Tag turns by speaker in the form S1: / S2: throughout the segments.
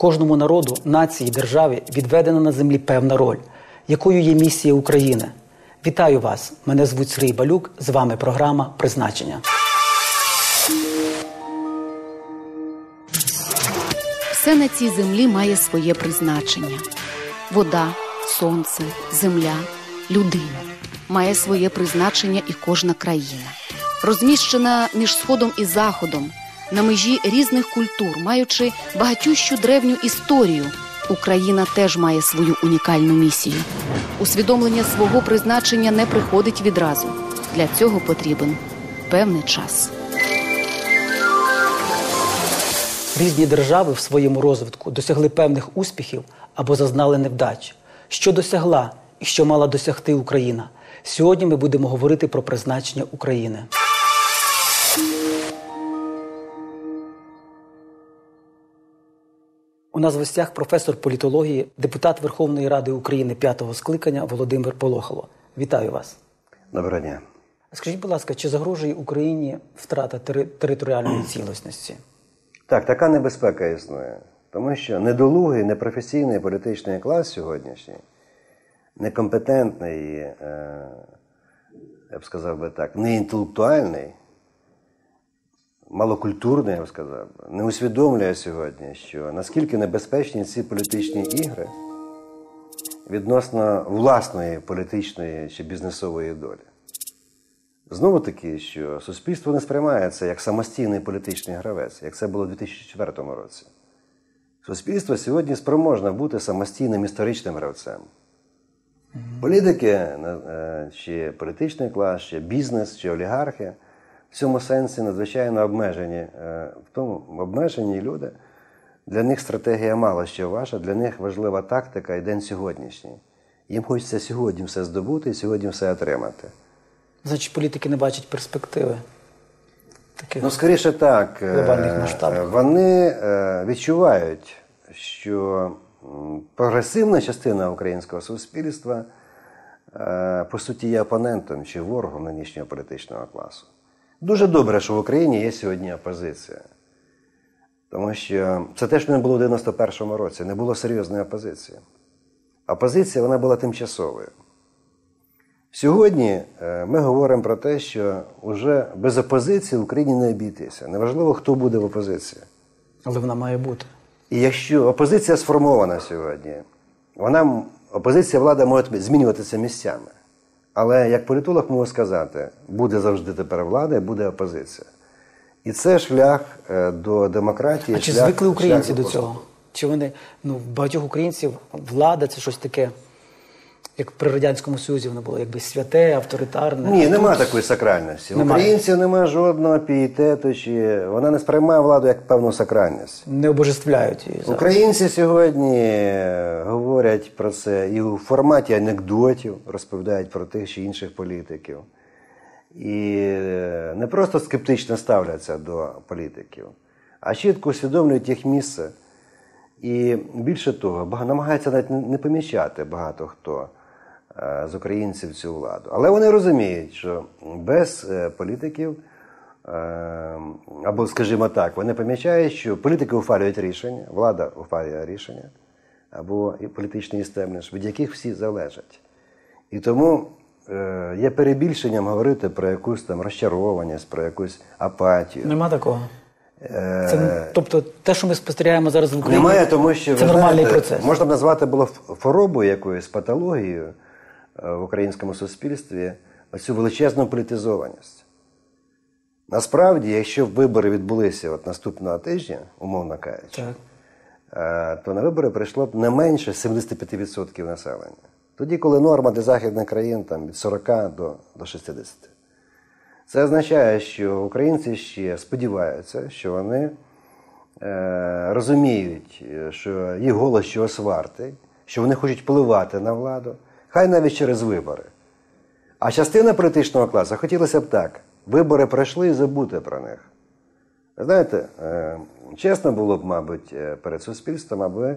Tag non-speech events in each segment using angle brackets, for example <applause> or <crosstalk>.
S1: Кожному народу, нації, державі відведена на землі певна роль, якою є місія України. Вітаю вас! Мене звуть Сергій Балюк. З вами програма Призначення.
S2: Все на цій землі має своє призначення: вода, сонце, земля, людина має своє призначення і кожна країна, розміщена між сходом і заходом, на межі різних культур, маючи багатющу древню історію. Україна теж має свою унікальну місію. Усвідомлення свого призначення не приходить відразу. Для цього потрібен певний час.
S1: Різні держави в своєму розвитку досягли певних успіхів або зазнали невдач. Що досягла і що мала досягти Україна? Сьогодні ми будемо говорити про призначення України. У нас в гостях професор політології, депутат Верховної Ради України п'ятого скликання Володимир Полохало. Вітаю вас.
S3: Доброго дня.
S1: Скажіть, будь ласка, чи загрожує Україні втрата тери- територіальної цілісності?
S3: Так, така небезпека існує. Тому що недолугий, непрофесійний політичний клас сьогоднішній, некомпетентний, е, я б сказав би так, неінтелектуальний, малокультурний, я б сказав, не усвідомлює сьогодні, що наскільки небезпечні ці політичні ігри відносно власної політичної чи бізнесової долі. Знову таки, що суспільство не сприймається як самостійний політичний гравець, як це було у 2004 році. Суспільство сьогодні спроможне бути самостійним історичним гравцем. Політики, е, чи політичний клас, чи бізнес, чи олігархи в цьому сенсі надзвичайно обмежені. Е, В тому обмежені люди. Для них стратегія мало що ваша, для них важлива тактика і день сьогоднішній. Їм хочеться сьогодні все здобути і сьогодні все отримати.
S1: Значить, політики не бачать перспективи. Таких
S3: Ну, скоріше так. Е,
S1: глобальних.
S3: Вони е, відчувають, що прогресивна частина українського суспільства по суті є опонентом чи ворогом нинішнього політичного класу. Дуже добре, що в Україні є сьогодні опозиція. Тому що це теж не було у 91-му році, не було серйозної опозиції. Опозиція вона була тимчасовою. Сьогодні е, ми говоримо про те, що вже без опозиції в Україні не обійтися. Неважливо, хто буде в опозиції.
S1: Але вона має бути.
S3: І якщо опозиція сформована сьогодні, вона опозиція влада може змінюватися місцями. Але як політолог можу сказати, буде завжди тепер влада, і буде опозиція. І це шлях е, до демократії.
S1: А чи
S3: шлях-
S1: звикли українці до
S3: поступу.
S1: цього? Чи вони ну в багатьох українців влада це щось таке, як при радянському союзі воно було, якби святе, авторитарне.
S3: Ні, нема такої сакральності. У
S1: Немає.
S3: українців немає жодного пієтету, чи вона не сприймає владу як певну сакральність.
S1: не обожествляють її. зараз.
S3: Українці сьогодні е, говорять про це і у форматі анекдотів розповідають про тих чи інших політиків. І е, не просто скептично ставляться до політиків, а чітко усвідомлюють їх місце. І більше того, намагаються навіть не- помічати багато хто з українців цю владу. Але вони розуміють, що без е, політиків, е, або, скажімо так, вони помічають, що політики ухвалюють рішення, влада ухвалює рішення, або політичний істебліш, від яких всі залежать. І тому е, є перебільшенням говорити про якусь там розчарованість, про якусь апатію.
S1: Нема такого.
S3: Е,
S1: Це, тобто, те, що ми спостерігаємо зараз в Україні,
S3: Немає, тому що
S1: це
S3: ви
S1: нормальний
S3: знаєте,
S1: процес.
S3: Можна б назвати було хворобою якоюсь патологією е, в українському суспільстві оцю величезну політизованість. Насправді, якщо вибори відбулися от наступного тижня, умовно кажучи,
S1: Так.
S3: е, то на вибори прийшло б не менше 75% населення. Тоді, коли норма для західних країн там, від 40 до, до 60. Це означає, що українці ще сподіваються, що вони е, розуміють, е, що їх голос чогось вартий, що вони хочуть впливати на владу, хай навіть через вибори. А частина політичного класу хотілося б так: вибори пройшли і забути про них. Знаєте, е, чесно було б, мабуть, е, перед суспільством, аби е,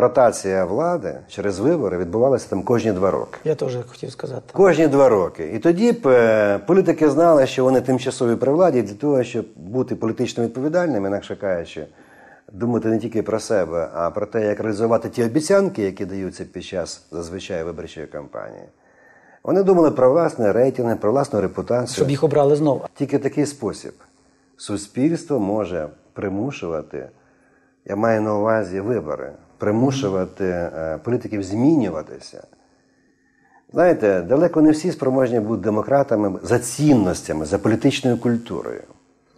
S3: ротація влади через вибори відбувалася там кожні два роки.
S1: Я теж хотів сказати.
S3: Кожні два роки. І тоді б політики знали, що вони тимчасові при владі для того, щоб бути політично відповідальними, інакше кажучи, думати не тільки про себе, а про те, як реалізувати ті обіцянки, які даються під час зазвичай виборчої кампанії. Вони думали про власне рейтинги, про власну репутацію.
S1: Щоб їх обрали знову.
S3: Тільки такий спосіб суспільство може примушувати, я маю на увазі вибори, примушувати е, політиків змінюватися. Знаєте, далеко не всі спроможні бути демократами за цінностями, за політичною культурою.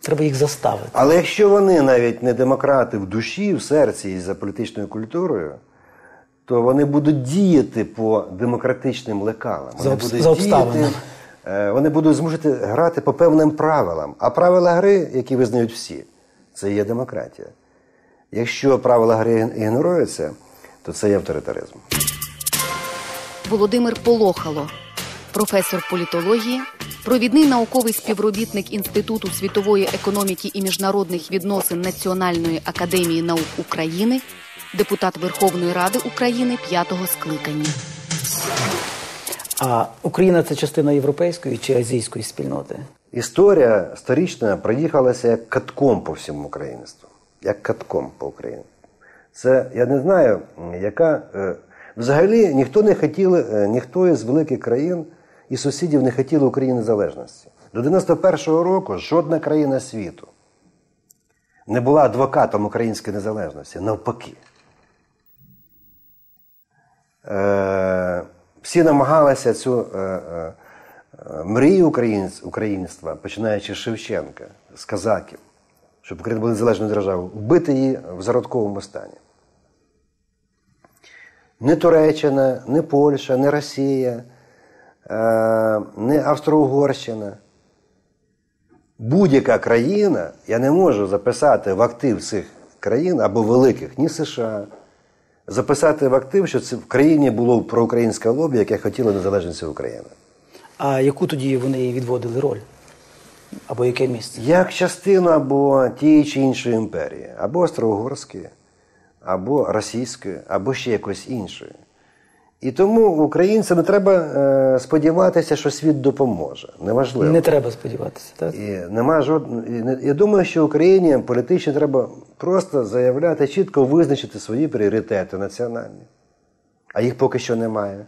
S1: Треба їх заставити.
S3: Але якщо вони навіть не демократи в душі, в серці і за політичною культурою, то вони будуть діяти по демократичним лекалам.
S1: За
S3: Вони
S1: обс-
S3: будуть
S1: за обставинами.
S3: е, вони будуть змушувати грати по певним правилам. А правила гри, які визнають всі, це є демократія. Якщо правила гри ігноруються, то це є авторитаризм.
S2: Володимир Полохало, професор політології, провідний науковий співробітник Інституту світової економіки і міжнародних відносин Національної академії наук України, депутат Верховної Ради України п'ятого скликання.
S1: А Україна це частина європейської чи азійської спільноти?
S3: Історія сторічна проїхалася як катком по всьому українству. Як катком по Україні. Це я не знаю, яка. е, Взагалі ніхто не хотів, е, ніхто із великих країн і сусідів не хотіли України незалежності. До 91-го року жодна країна світу не була адвокатом української незалежності. Навпаки. Е, всі намагалися цю е, е, е, мрію українць, українства, починаючи з Шевченка, з казаків, щоб Україна була незалежною державою, вбити її в зародковому стані. Не Туреччина, не Польща, не Росія, не Австро-Угорщина. Будь-яка країна, я не можу записати в актив цих країн або великих, ні США, записати в актив, що це в країні було проукраїнське лобі, яке хотіло незалежності України.
S1: А яку тоді вони відводили роль? Або яке місце?
S3: Як частину або тієї чи іншої імперії, або Австро-Угорської, або російської, або ще якоїсь іншої. І тому українцям не треба е, сподіватися, що світ допоможе. Неважливо.
S1: Не треба сподіватися, так?
S3: І нема не- Я думаю, що Україні політично треба просто заявляти, чітко визначити свої пріоритети національні. А їх поки що немає.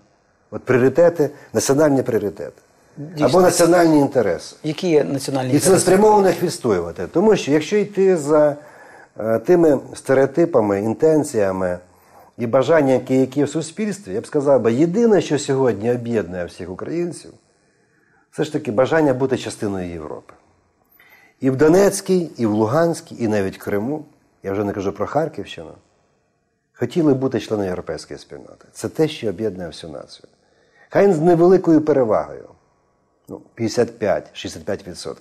S3: От пріоритети, національні пріоритети.
S1: Дійсно.
S3: Або національні інтереси.
S1: Які є національні
S3: І
S1: інтереси?
S3: цілеспрямовано їх відстоювати. Тому що якщо йти за е, тими стереотипами, інтенціями і бажанням, які, які в суспільстві, я б сказав би, єдине, що сьогодні об'єднує всіх українців, все ж таки бажання бути частиною Європи. І в Донецькій, і в Луганській, і навіть в Криму, я вже не кажу про Харківщину, хотіли бути членами європейської спільноти. Це те, що об'єднує всю націю. Хай з невеликою перевагою. Ну, 55-65%.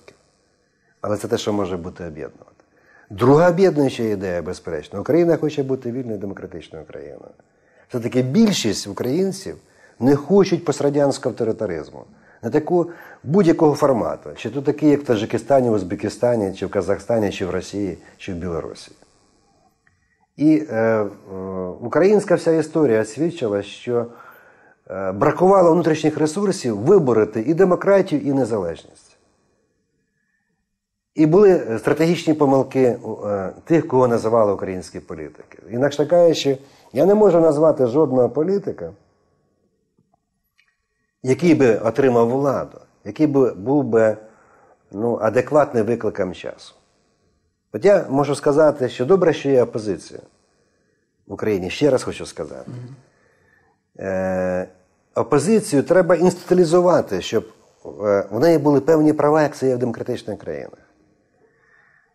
S3: Але це те, що може бути об'єднувати. Друга об'єднуюча ідея, безперечно, Україна хоче бути вільною демократичною країною. Все-таки більшість українців не хочуть пострадянського авторитаризму, не таку будь-якого формату, чи то такий, як в Таджикистані, в Узбекистані, чи в Казахстані, чи в Росії, чи в Білорусі. І е, е, українська вся історія свідчила, що е, бракувало внутрішніх ресурсів виборити і демократію, і незалежність. І були стратегічні помилки е, тих, кого називали українські політики. Інакше кажучи, я не можу назвати жодного політика, який би отримав владу, який би був би ну, адекватний викликам часу. От я можу сказати, що добре, що є опозиція в Україні. Ще раз хочу сказати. Е, опозицію треба інституалізувати, щоб е, в неї були певні права, як це є в демократичних країнах.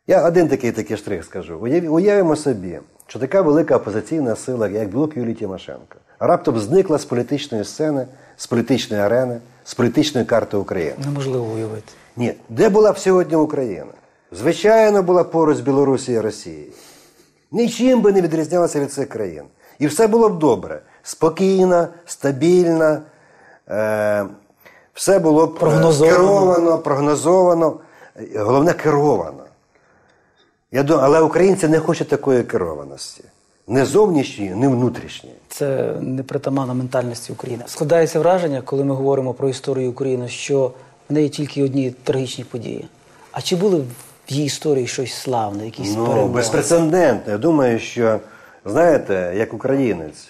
S3: Я один такий такий штрих скажу. Уяв- Уявимо собі, що така велика опозиційна сила, як блок Юлії Тимошенко, раптом зникла з політичної сцени, з політичної арени, з політичної карти України.
S1: Неможливо уявити.
S3: Ні, де була б сьогодні Україна? Звичайно, була поруч з Білорусією і Росією. Нічим би не відрізнялася від цих країн. І все було б добре. Спокійно, стабільно, е, все було б е,
S1: Прогнозовано.
S3: керовано, прогнозовано, е, головне керовано. Я думаю, але українці не хочуть такої керованості. Не зовнішньої, не внутрішньої.
S1: Це непритаманна ментальності України. Складається враження, коли ми говоримо про історію України, що в неї тільки одні трагічні події. А чи були в її історії щось славне, якісь
S3: Ну,
S1: перемоги?
S3: безпрецедентно. Я думаю, що, знаєте, як українець,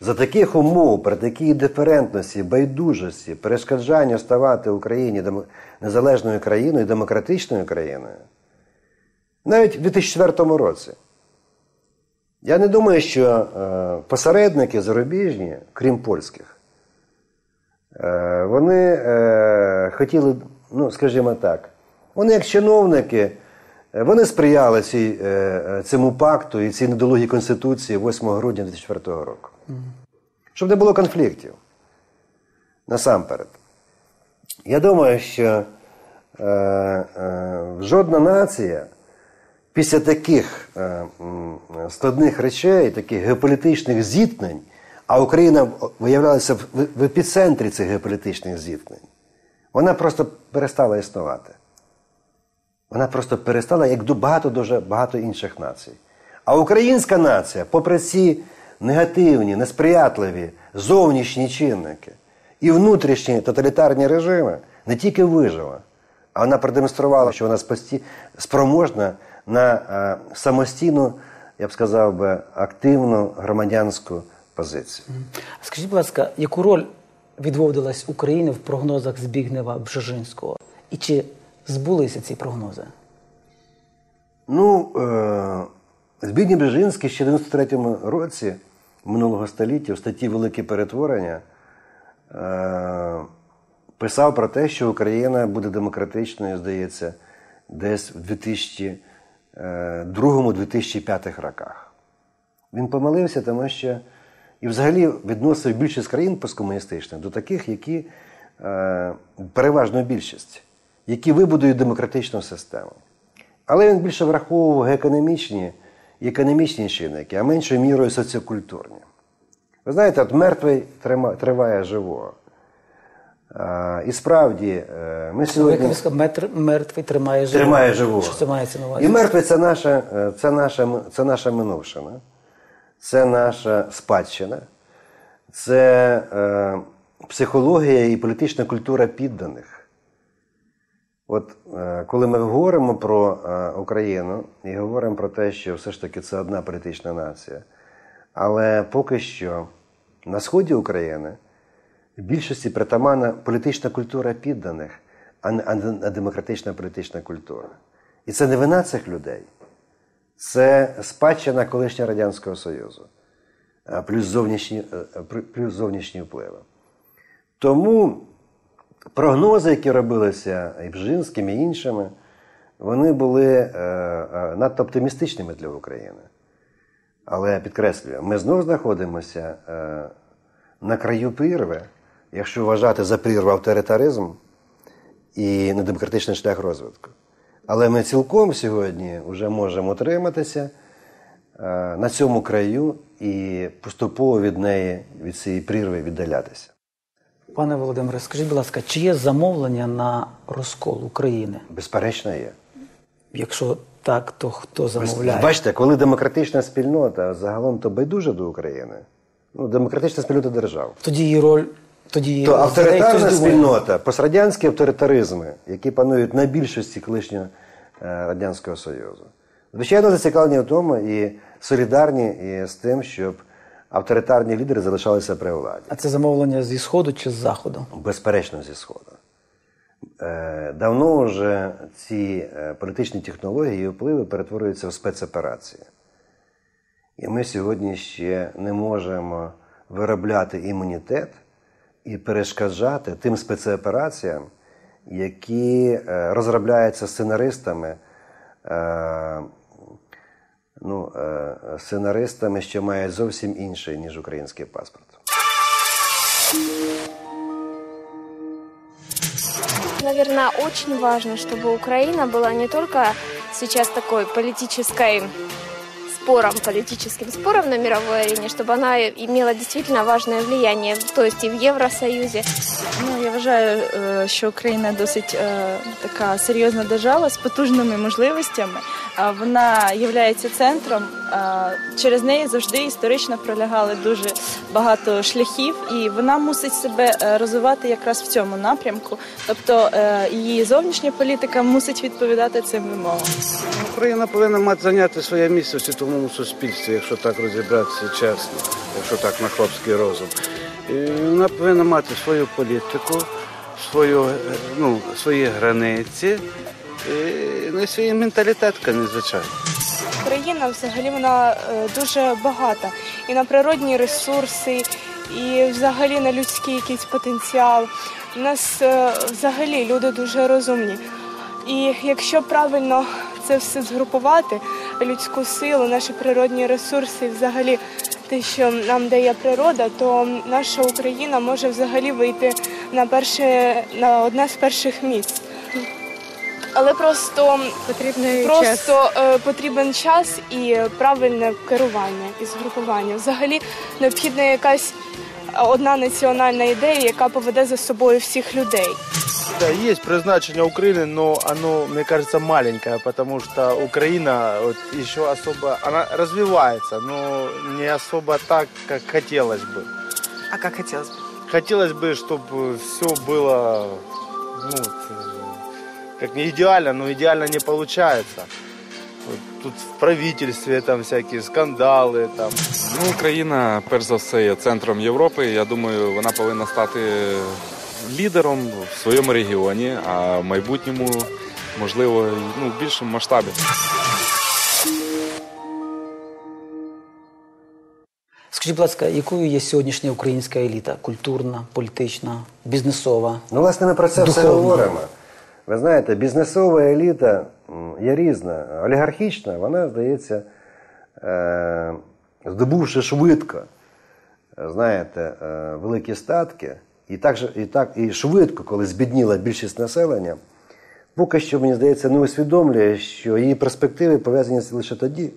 S3: за таких умов, при такій індиферентності, байдужості, перешкоджанню ставати Україні незалежною країною, демократичною країною, навіть в 2004 році. Я не думаю, що е, посередники зарубіжні, крім польських, е, вони е, хотіли, ну, скажімо так, вони як чиновники, вони сприяли цій, цьому пакту і цій недолугій конституції 8 грудня 2004 року. Щоб не було конфліктів. Насамперед. Я думаю, що е, е, жодна нація після таких е, складних речей, таких геополітичних зіткнень, а Україна виявлялася в, епіцентрі цих геополітичних зіткнень, вона просто перестала існувати. Вона просто перестала, як багато дуже багато інших націй. А українська нація, попри ці негативні, несприятливі зовнішні чинники і внутрішні тоталітарні режими, не тільки вижила, а вона продемонструвала, що вона спроможна на е, самостійну, я б сказав би, активну громадянську позицію.
S1: Скажіть, будь ласка, яку роль відводилась Україні в прогнозах Збігнева Бжежинського? І чи збулися ці прогнози?
S3: Ну, е, Збігній Брежинський ще в 93-му році минулого століття в статті Велике перетворення е, писав про те, що Україна буде демократичною, здається, десь в 2002-2005 роках. Він помилився, тому що і взагалі відносив більшість країн посткомуністичних до таких, які е, переважно більшість, які вибудують демократичну систему. Але він більше враховував економічні і економічні чинники, а меншою мірою соціокультурні. Ви знаєте, от мертвий триває живого. А, і справді, е, ми сьогодні.
S1: сказали, метр, мертвий тримає живого.
S3: Тримає живого.
S1: Що це мається на
S3: І мертвий це наша, е, це наша, це наша минувшина, це наша спадщина, це е, психологія і політична культура підданих. От е, коли ми говоримо про е, Україну і говоримо про те, що все ж таки це одна політична нація, але поки що на сході України більшості притаманна політична культура підданих, а не, демократична політична культура. І це не вина цих людей, це спадщина колишнього Радянського Союзу, плюс зовнішні, е, е, плюс зовнішні впливи. Тому прогнози, які робилися і Бжинським, і іншими, вони були е, надто оптимістичними для України. Але підкреслюю, ми знову знаходимося на краю прірви, якщо вважати за прірву авторитаризм і недемократичний шлях розвитку. Але ми цілком сьогодні вже можемо утриматися е, на цьому краю і поступово від неї, від цієї прірви віддалятися.
S1: Пане Володимире, скажіть, будь ласка, чи є замовлення на розкол України?
S3: Безперечно, є.
S1: Якщо так, то хто замовляє?
S3: Бачите, коли демократична спільнота загалом то байдужа до України, ну, демократична спільнота держав.
S1: Тоді її роль, тоді
S3: То авторитарна спільнота, пострадянські авторитаризми, які панують на більшості колишнього е, Радянського Союзу, звичайно, зацікавлені в тому і солідарні і з тим, щоб авторитарні лідери залишалися при владі.
S1: А це замовлення зі сходу чи з заходу?
S3: Безперечно, зі Сходу. Е, Давно вже ці е, політичні технології і впливи перетворюються в спецоперації. І ми сьогодні ще не можемо виробляти імунітет і перешкоджати тим спецопераціям, які е, розробляються сценаристами, е, ну, е, сценаристами, що мають зовсім інший, ніж український паспорт.
S4: Наверное, очень важно, чтобы Украина была не только сейчас такой политической спором, политическим спорам на мировой арене, чтобы она имела действительно важное влияние, то есть и в Евросоюзе.
S5: Ну, я вважаю, е, що Україна досить е, така серйозна держава з потужними можливостями. Вона є центром через неї завжди історично пролягали дуже багато шляхів, і вона мусить себе е, розвивати якраз в цьому напрямку. Тобто е, її зовнішня політика мусить відповідати цим вимогам.
S6: Україна повинна мати зайняти своє місце в світовому суспільстві, якщо так розібратися чесно, якщо так на хлопський розум. І вона повинна мати свою політику, свою, е, ну, свої границі, ну, свій менталітет, звичайно.
S7: Україна взагалі вона е, дуже багата і на природні ресурси, і взагалі на людський якийсь потенціал. У нас е, взагалі люди дуже розумні. І якщо правильно це все згрупувати, людську силу, наші природні ресурси, взагалі те, що нам дає природа, то наша Україна може взагалі вийти на перше на одне з перших місць Але просто
S8: Потрібний
S7: Просто е, потрібен час і правильне керування і згрупування. Взагалі необхідна якась е, одна національна ідея, яка поведе за собою всіх людей.
S9: Да, есть призначение Украины, но оно, мне кажется, маленькое, потому что Украина вот, еще особо, она развивается, но не особо так, как хотелось бы.
S8: А как хотелось бы?
S9: Хотелось бы, чтобы все было, ну, вот, э, как не идеально, но идеально не получается. Вот тут в правительстве там всякие скандалы, там,
S10: Ну, Україна, перш за все, є центром Європи. Я думаю, вона повинна стати лідером в своєму регіоні, а в майбутньому, можливо, ну, в більшому масштабі.
S1: Скажіть, будь ласка, якою є сьогоднішня українська еліта? Культурна, політична, бізнесова?
S3: Ну, власне, ми про це все говоримо. Ви знаєте, бізнесова еліта є різна. Олігархічна, вона, здається, е, здобувши швидко, е, знаєте, е, великі статки, і так, і так і швидко, коли збідніла більшість населення, поки що, мені здається, не усвідомлює, що її перспективи пов'язані лише тоді,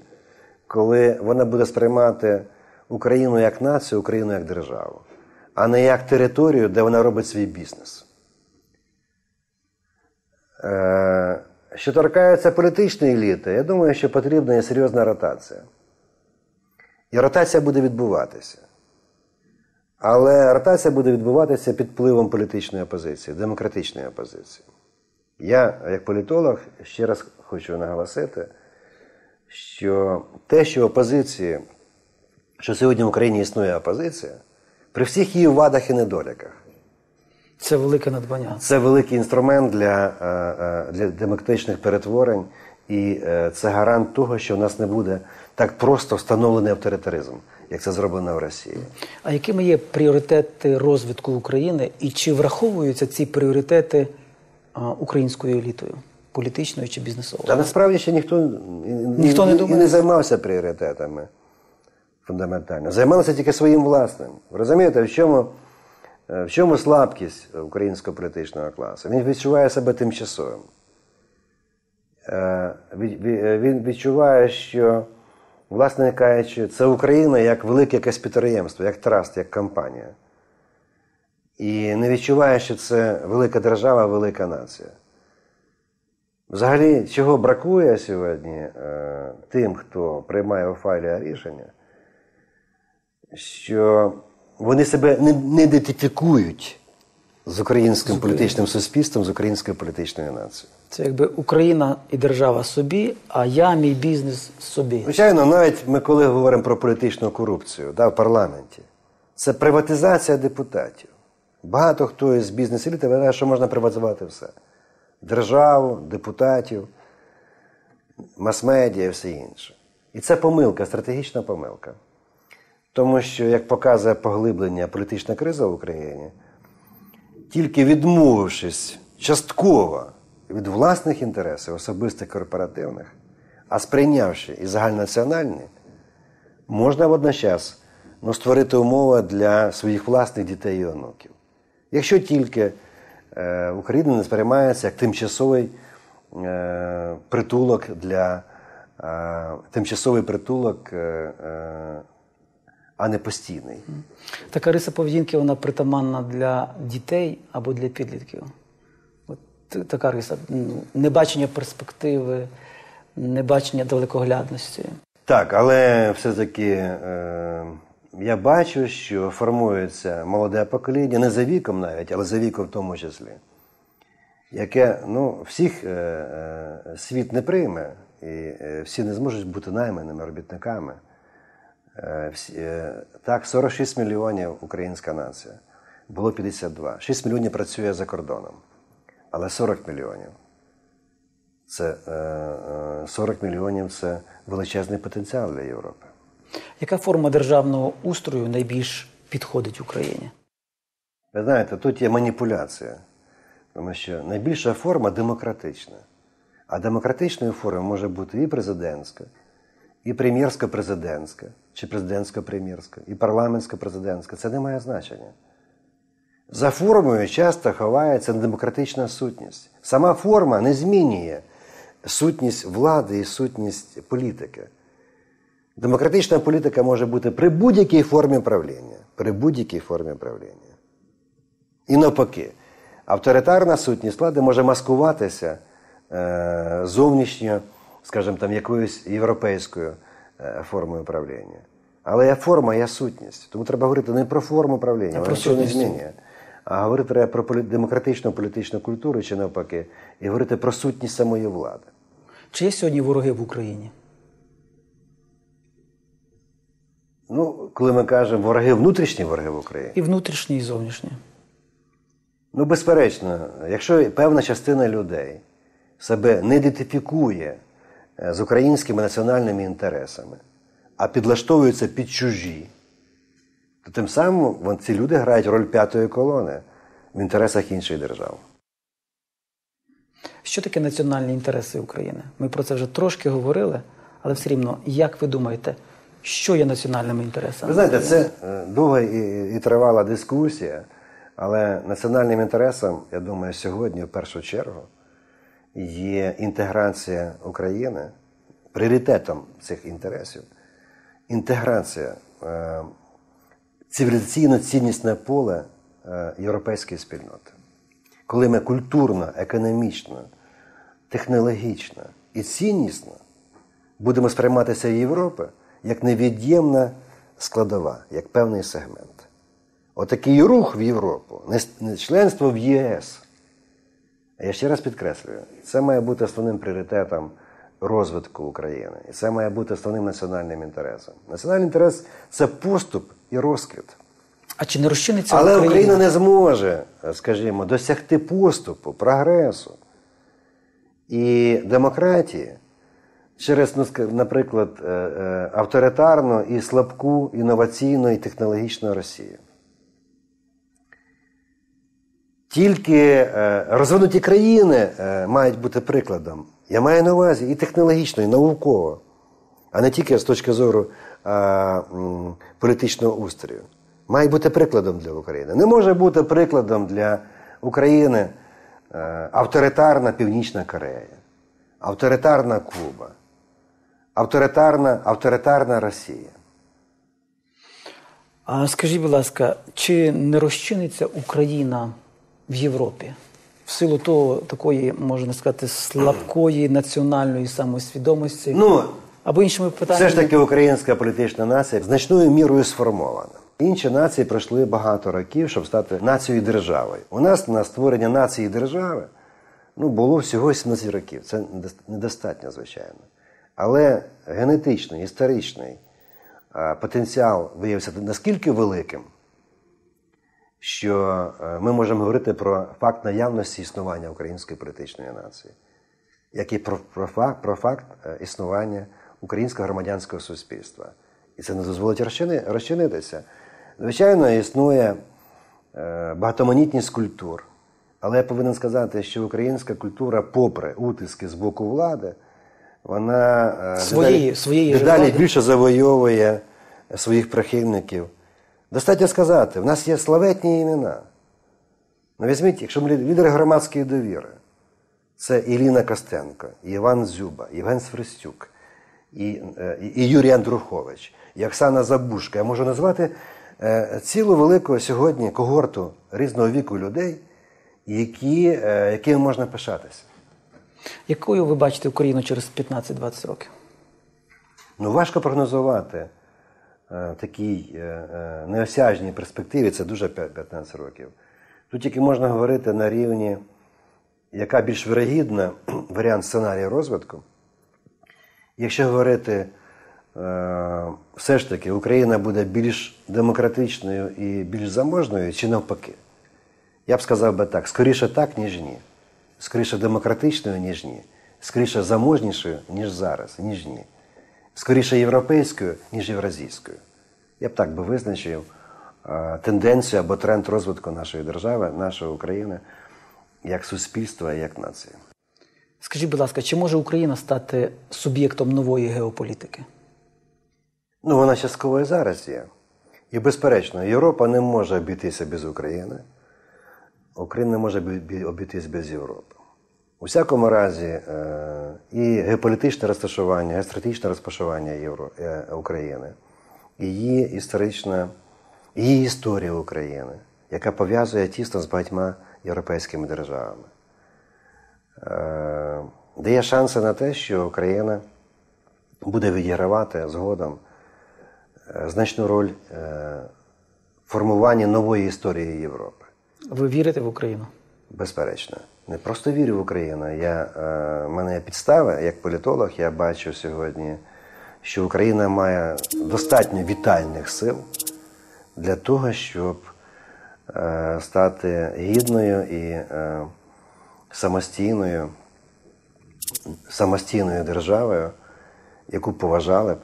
S3: коли вона буде сприймати Україну як націю, Україну як державу, а не як територію, де вона робить свій бізнес. Е, Що торкається політичної еліти, я думаю, що потрібна є серйозна ротація. І ротація буде відбуватися. Але ротація буде відбуватися під впливом політичної опозиції, демократичної опозиції. Я, як політолог, ще раз хочу наголосити, що те, що опозиції, що сьогодні в Україні існує опозиція, при всіх її вадах і недоліках,
S1: Це велике надбання.
S3: це великий інструмент для, е, е, для демократичних перетворень, і е, це гарант того, що в нас не буде так просто встановлений авторитаризм, як це зроблено в Росії.
S1: А якими є пріоритети розвитку України і чи враховуються ці пріоритети українською елітою, політичною чи бізнесовою?
S3: Та насправді ще ніхто,
S1: Ніхто не думає.
S3: і не займався пріоритетами фундаментально. Займалися тільки своїм власним. Розумієте, в чому, в чому слабкість українського політичного класу? Він відчуває себе тимчасовим. Е, Він відчуває, що, власне кажучи, це Україна як велике якесь підприємство, як траст, як компанія. І не відчуває, що це велика держава, велика нація. Взагалі, чого бракує сьогодні е, тим, хто приймає у файлі рішення, що вони себе не, не ідентифікують з українським політичним суспільством, з українською політичною нацією.
S1: Це якби Україна і держава собі, а я, мій бізнес собі.
S3: Звичайно, навіть ми коли говоримо про політичну корупцію да, в парламенті, це приватизація депутатів. Багато хто із бізнес-еліти вважає, що можна приватизувати все: державу, депутатів, мас-медіа і все інше. І це помилка, стратегічна помилка. Тому що, як показує поглиблення політична криза в Україні, тільки відмовившись частково від власних інтересів, особистих корпоративних, а сприйнявши і загальнонаціональні, можна водночас ну, створити умови для своїх власних дітей і онуків. Якщо тільки е, Україна не сприймається як тимчасовий е, притулок для е, тимчасовий притулок, е, е, а не постійний.
S1: Така риса поведінки вона притаманна для дітей або для підлітків. От така риса. Небачення перспективи, небачення далекоглядності.
S3: Так, але все-таки е, я бачу, що формується молоде покоління, не за віком навіть, але за віком в тому числі, яке ну, всіх е, е, світ не прийме, і е, всі не зможуть бути найманими робітниками. Е, е, так, 46 мільйонів українська нація. Було 52. 6 мільйонів працює за кордоном, але 40 мільйонів. Це е, е, 40 мільйонів це величезний потенціал для Європи.
S1: Яка форма державного устрою найбільш підходить Україні?
S3: Ви знаєте, тут є маніпуляція, тому що найбільша форма демократична. А демократичною формою може бути і президентська, і прем'єрсько-президентська, чи президентсько-прем'єрська, і парламентсько-президентська. Це не має значення. За формою часто ховається демократична сутність. Сама форма не змінює сутність влади і сутність політики. Демократична політика може бути при будь-якій формі правління. При будь-якій формі правління. І навпаки, авторитарна сутність влади може маскуватися е, зовнішньо, скажімо там, якоюсь європейською е, формою правління. Але є форма, є сутність. Тому треба говорити не про форму правління, вона
S1: про
S3: не
S1: сутність.
S3: змінює. А говорити треба про демократичну політичну культуру чи навпаки, і говорити про сутність самої влади.
S1: Чи є сьогодні вороги в Україні?
S3: Ну, коли ми кажемо вороги, внутрішні вороги в Україні,
S1: І внутрішні, і зовнішні.
S3: ну безперечно, якщо певна частина людей себе не ідентифікує з українськими національними інтересами, а підлаштовуються під чужі, то тим самим вон- ці люди грають роль п'ятої колони в інтересах інших держав.
S1: Що таке національні інтереси України? Ми про це вже трошки говорили, але все рівно, як ви думаєте, що є національними інтересами?
S3: Ви знаєте, це е, довга і, і тривала дискусія, але національним інтересом, я думаю, сьогодні в першу чергу є інтеграція України, пріоритетом цих інтересів, інтеграція е, цивілізаційно-ціннісне поле е, європейської спільноти. Коли ми культурно, економічно, технологічно і ціннісно будемо сприйматися Європи як невід'ємна складова, як певний сегмент. Отакий рух в Європу, не членство в ЄС. Я ще раз підкреслюю, це має бути основним пріоритетом розвитку України. І це має бути основним національним інтересом. Національний інтерес це поступ і розквіт.
S1: А чи не розчиниться
S3: Але
S1: Україна?
S3: Україна не зможе, скажімо, досягти поступу, прогресу і демократії через, ну, наприклад, е, е, авторитарну і слабку інноваційну і технологічну Росію. Тільки е, розвинуті країни е, мають бути прикладом. Я маю на увазі і технологічно, і науково, а не тільки з точки зору е, політичного устрою. Має бути прикладом для України. Не може бути прикладом для України авторитарна Північна Корея, авторитарна Куба, авторитарна, авторитарна Росія.
S1: А скажіть, будь ласка, чи не розчиниться Україна в Європі в силу того такої, можна сказати, слабкої національної самосвідомості?
S3: Ну,
S1: Або іншими питаннями?
S3: Все ж таки українська політична нація значною мірою сформована. Інші нації пройшли багато років, щоб стати нацією державою. У нас на створення нації держави ну, було всього 17 років. Це недостатньо, звичайно. Але генетичний, історичний потенціал виявився наскільки великим, що е, ми можемо говорити про факт наявності існування української політичної нації як і про, про, факт, про факт е, існування українського громадянського суспільства. І це не дозволить розчини, розчинитися. Звичайно, існує е, багатоманітність культур. Але я повинен сказати, що українська культура, попри утиски з боку влади, вона
S1: Своєї-
S3: дедалі,
S1: своєї
S3: дедалі більше завойовує своїх прихильників. Достатньо сказати, в нас є славетні імена. Ну, візьміть, якщо ми лідери громадської довіри, це Іліна Костенко, і Іван Зюба, Євген Сверстюк, і, е, і, і Юрій Андрухович, і Оксана Забушка. Я можу назвати е, цілу велику сьогодні когорту різного віку людей, які, е, якими можна пишатися.
S1: Якою ви бачите Україну через 15-20 років?
S3: Ну, важко прогнозувати такій е, е, неосяжній перспективі, це дуже 15 років. Тут тільки можна говорити на рівні, яка більш вирогідна <clears throat> варіант сценарію розвитку. Якщо говорити, е, все ж таки Україна буде більш демократичною і більш заможною, чи навпаки? Я б сказав би так: скоріше так, ніж ні. Скоріше демократичною, ніж ні. Скоріше заможнішою, ніж зараз, ніж ні. Скоріше європейською, ніж євразійською. Я б так би визначив е, тенденцію або тренд розвитку нашої держави, нашої України як суспільства і як нації.
S1: Скажіть, будь ласка, чи може Україна стати суб'єктом нової геополітики?
S3: Ну, вона частково і зараз є. І безперечно, Європа не може обійтися без України. Україна не може бі- бі- обійтись без Європи. У всякому разі, е, і геополітичне розташування, геостратегічне розташування Євро, е, України, і її історична, її історія України, яка пов'язує тісно з багатьма європейськими державами, е, дає шанси на те, що Україна буде відігравати згодом значну роль в формуванні нової історії Європи.
S1: Ви вірите в Україну?
S3: Безперечно. Не просто вірю в Україну. Я, е, в мене є підстави, як політолог, я бачу сьогодні, що Україна має достатньо вітальних сил для того, щоб е, стати гідною і е, самостійною, самостійною державою, яку поважали б,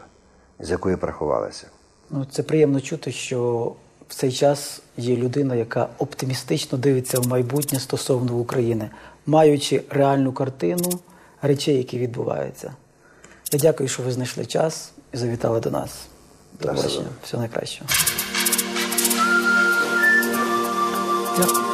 S3: з якою б рахувалися.
S1: Ну, це приємно чути, що в цей час є людина, яка оптимістично дивиться в майбутнє стосовно України, маючи реальну картину речей, які відбуваються. Я дякую, що ви знайшли час і завітали до нас. До побачення. Всього найкращого. Дякую.